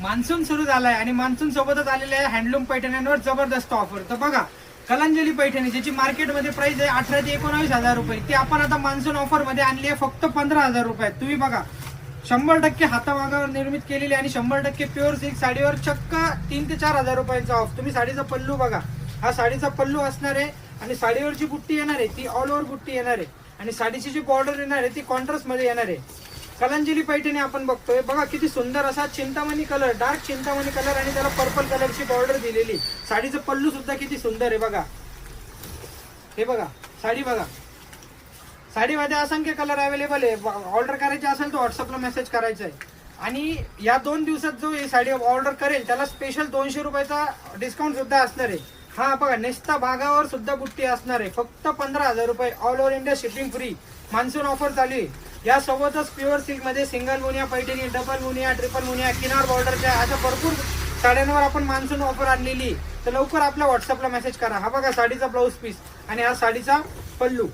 Monsoon सुरू झालाय आणि मान्सून सोबतच आलेले आहे हँडलूम पैठण्यांवर जबरदस्त ऑफर तर बघा कलांजली पैठणी ज्याची मार्केटमध्ये प्राइस आहे अठरा ते एकोणावीस हजार रुपये. ती आपण आता मान्सून ऑफरमध्ये आणली आहे फक्त पंधरा हजार रुपये तुम्ही बघा शंभर टक्के हातामागावर निर्मित केलेली आणि शंभर टक्के प्युअर सिल्क साडीवर चक्क तीन ते चार हजार रुपयांचा ऑफ तुम्ही साडीचा पल्लू बघा हा साडीचा पल्लू असणार आहे आणि साडीवर जी बुट्टी येणार आहे ती ऑल ओव्हर बुट्टी येणार आहे. आणि साडीची जी बॉर्डर येणार आहे ती कॉन्ट्रास्टमध्ये येणार आहे. कलांजली पैठणी आपण बघतोय. बघा किती सुंदर असा Chintamani colour dark Chintamani colour आणि त्याला पर्पल कलरची बॉर्डर दिलेली. साडीचं पल्लू सुद्धा किती सुंदर आहे बघा. हे बघा साडी बघा. साडीमध्ये असंख्य कलर अवेलेबल आहे. ऑर्डर करायची असेल तर व्हॉट्सअपला मेसेज करायचा आहे आणि या दोन दिवसात जो ही साडी ऑर्डर करेल त्याला स्पेशल दोनशे रुपयाचा डिस्काउंट सुद्धा असणार आहे. हा बघा नेस्ता भागावर सुद्धा बुट्टी असणार आहे. फक्त पंधरा हजार रुपये all over India shipping free monsoon offer चालू आहे. यासोबतच प्युअर सिल्कमध्ये सिंगल मुनिया पैठणी डबल मुनिया ट्रिपल मुनिया किनार बॉर्डरच्या अशा भरपूर साड्यांवर आपण मान्सून ऑफर आणलेली तर लवकर आपल्या व्हॉट्सअपला मेसेज करा. हा बघा साडीचा ब्लाऊज पीस आणि हा साडीचा पल्लू.